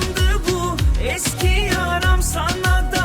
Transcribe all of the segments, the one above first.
bu eski yaram sana dayana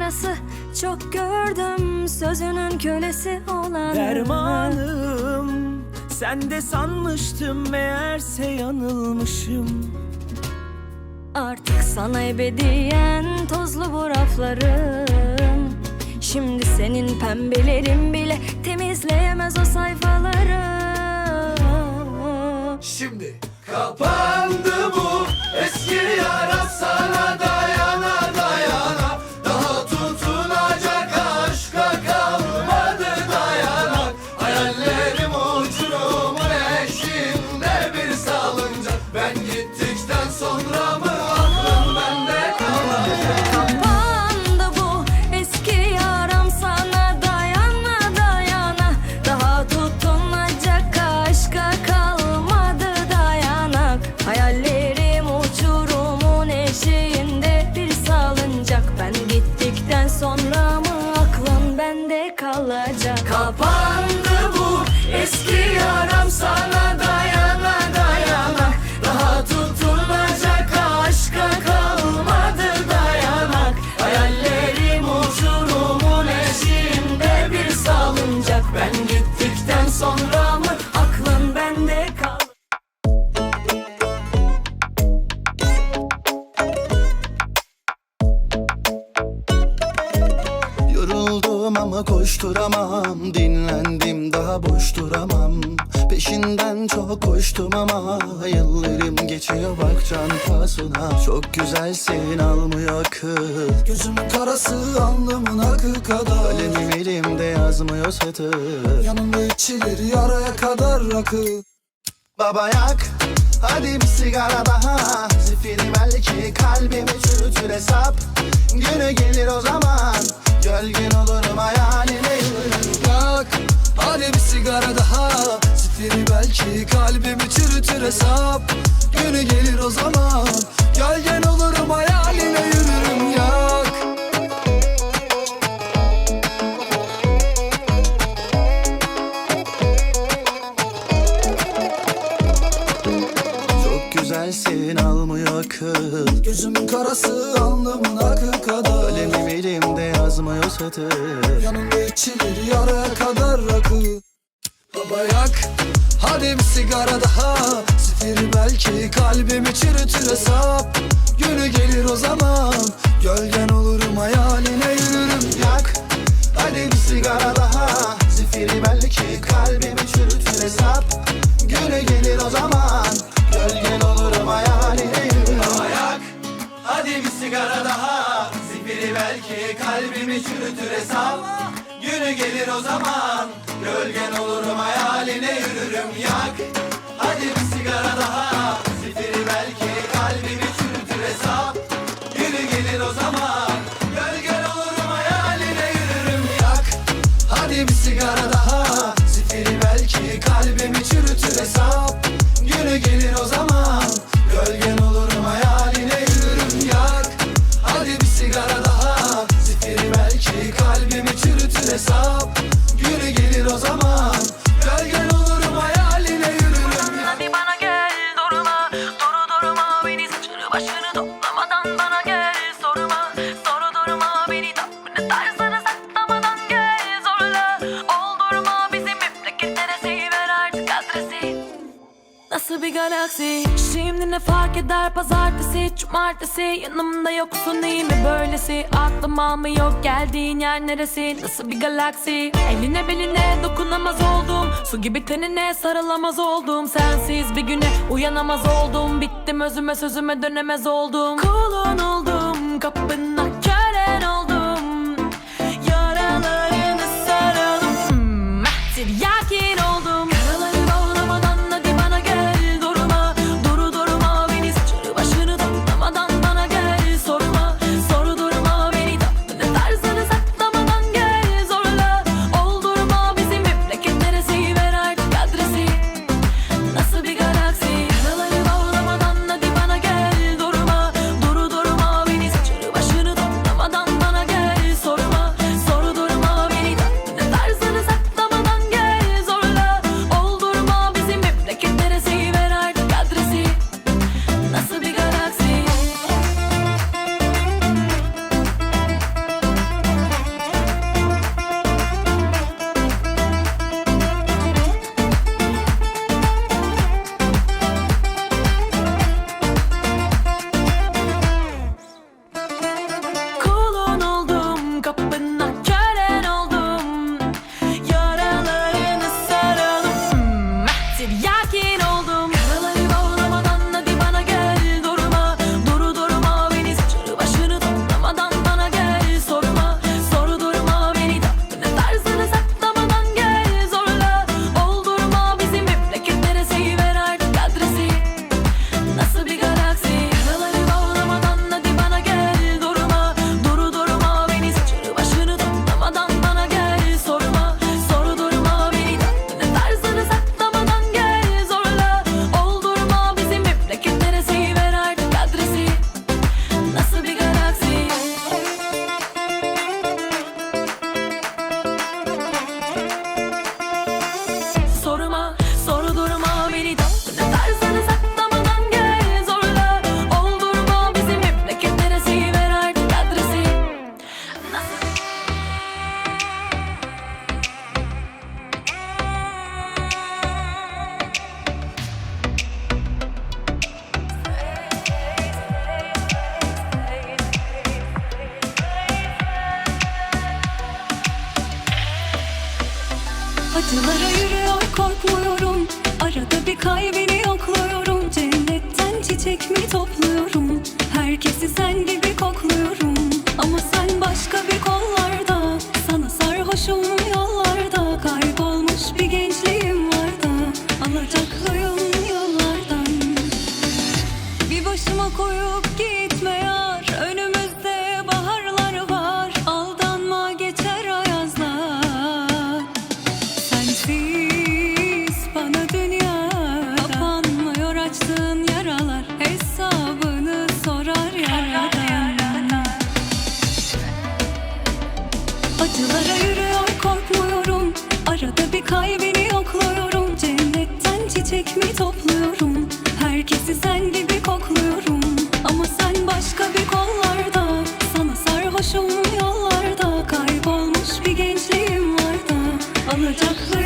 dudağının arası Çok gördüm sözünün kölesi olan Dermanım Sen de sanmıştım meğerse yanılmışım. Artık sana ebediyen tozlu bu raflarım Şimdi senin pembelerin bile temizleyemez o sayfaları. Şimdi kapandı bu eski yara sana dayana Ama koşturamam. Dinlendim daha boş duramam. Peşinden çok koştum ama Yıllarım geçiyor. Bak can pahasına. Çok güzelsin almıyor akıl Gözümün karası alnımın akı kadar. Kalemim elimde yazmıyor satır. Yanımda içilir yaraya kadar rakı. Baba yak Hadi bir sigara daha. Zifiri belki kalbimi çürütür hesap. Günü gelir o zaman Gölgün olurum hayaline Yak hadi bir sigara daha. Zifiri belki kalbimi çürütür hesap Günü gelir o zaman. Gölgen olurum hayaline yürürüm yak Çok güzelsin almıyor akıl Gözümün karası alnımın satır Yanımda içilir yaraya kadar rakı. Baba yak hadi bir sigara daha. Zifiri belki kalbimi çürütür hesap. Günü gelir o zaman o zaman. Gölgen olurum hayaline yürürüm yak. Hadi bir sigara daha. Zifiri belki kalbimi çürütür hesap Cumartesi yanımda yoksun iyi mi böylesi? Aklım almıyor geldiğin yer neresi? Nasıl bir galaksi? Eline beline dokunamaz oldum. Su gibi tenine sarılamaz oldum. Sensiz bir güne uyanamaz oldum. Bittim özüme sözüme dönemez oldum. Kulun oldum kapına başımın yollarda Kaybolmuş bir gençliğim var da Alacaklıyım yollardan. Bir başıma koyup duracak mı?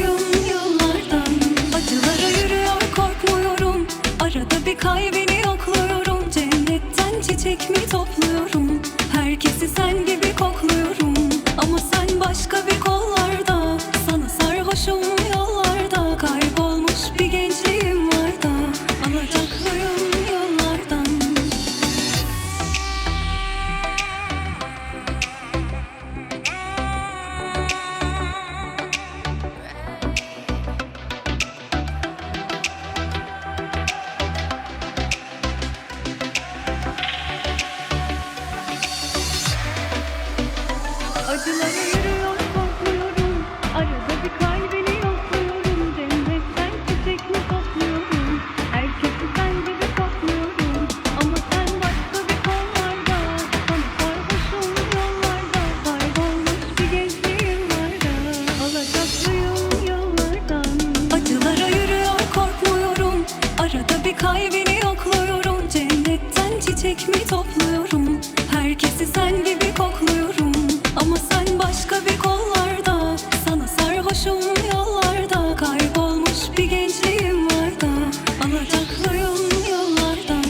love you. Kaybolmuş bir gençliğim var da yollardan.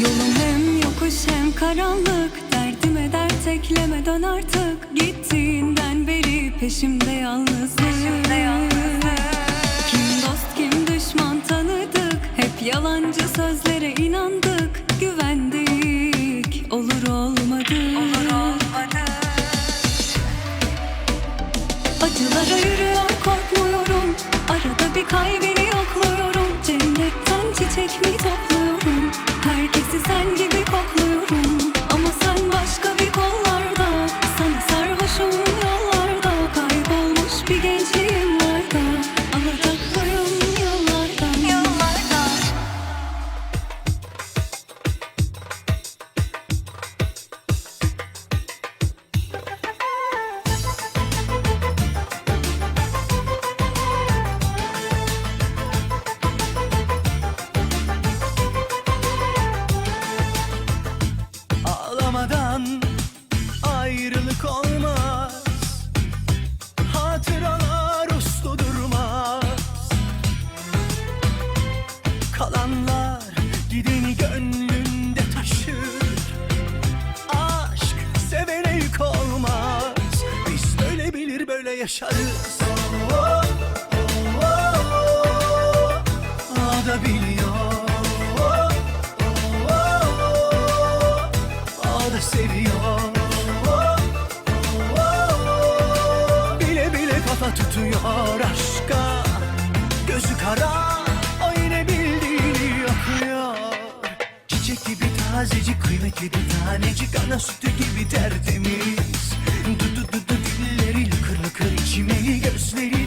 Yolum hem yokuş hem karanlık Derdime dert ekleme dön artık. Gittiğinden beri peşimde yalnızlık Peşimde yalnızlık Kim dost kim düşman tanıdık Hep yalancı sözlere inandık. Bir kalbini yokluyorum. Cennetten çiçek mi topluyorum yaşarız Oh, oh, biliyor. Oh, seviyor. Bile bile kafa tutuyor aşka. Gözü kara o bildiğini okuyor. Çiçek gibi tazecik kıymetli bir tanecik. Ana sütü gibi tertemiz lıkır içimeli Gözleri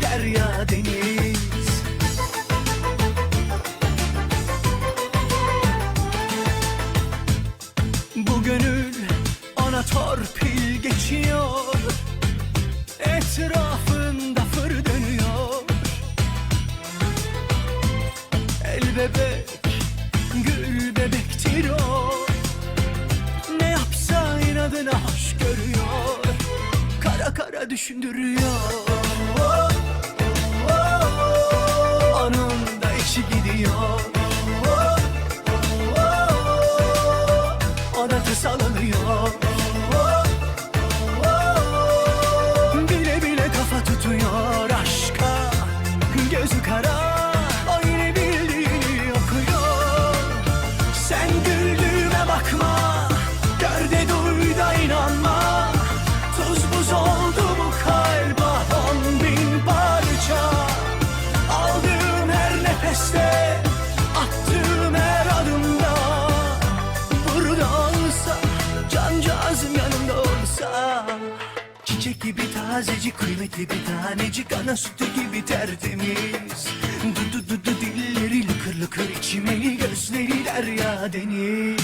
tazecik kıymetli bir tanecik Ana sütü gibi tertemiz. Du du du du dilleri lıkır lıkır içimeli Gözleri derya deniz.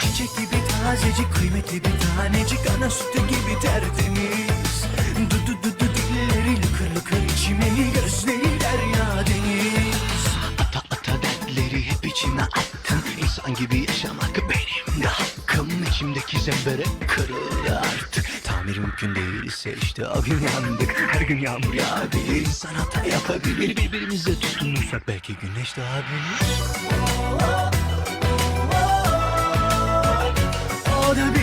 Çiçek gibi tazecik kıymetli bir tanecik Ana sütü gibi tertemiz. Du du du du dilleri lıkır lıkır içimeli Gözleri derya deniz. Ata ata dertleri hep içime attım İnsan gibi yaşamak benim de hakkım. İçimdeki zembere kırıldı Tamir mümkün değilse işte o gün yandık. Her gün yağmur yağabilir insan hata yapabilir. Birbirimize tutunursak belki güneş doğabilir O da biliyor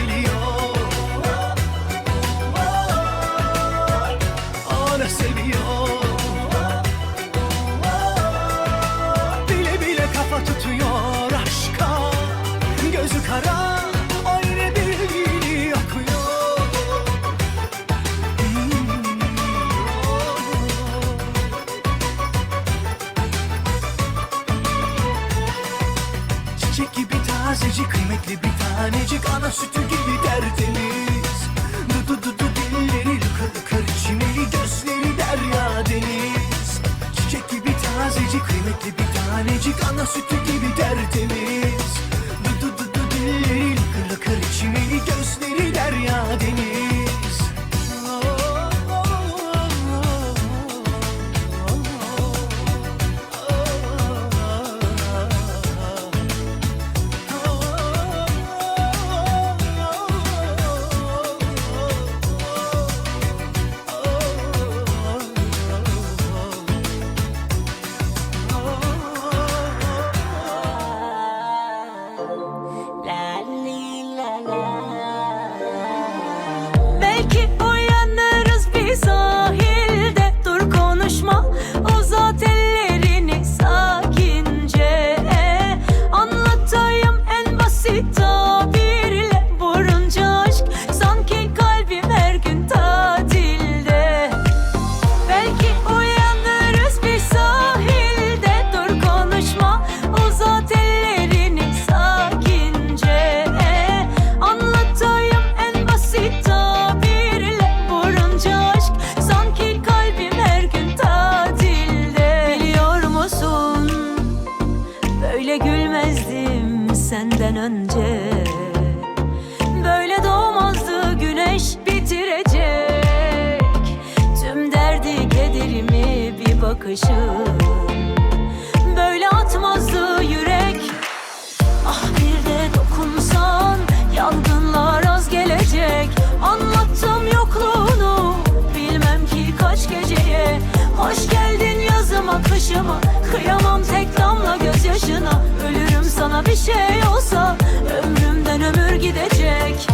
başıma Kıyamam tek damla gözyaşına. Ölürüm sana bir şey olsa. Ömrümden ömür gidecek.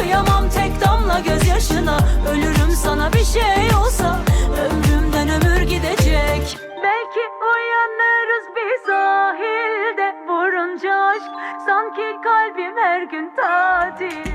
Kıyamam tek damla gözyaşına. Ölürüm sana bir şey olsa Ömrümden ömür gidecek. Belki uyanırız bir sahilde Vurunca aşk. Sanki kalbim her gün tatil.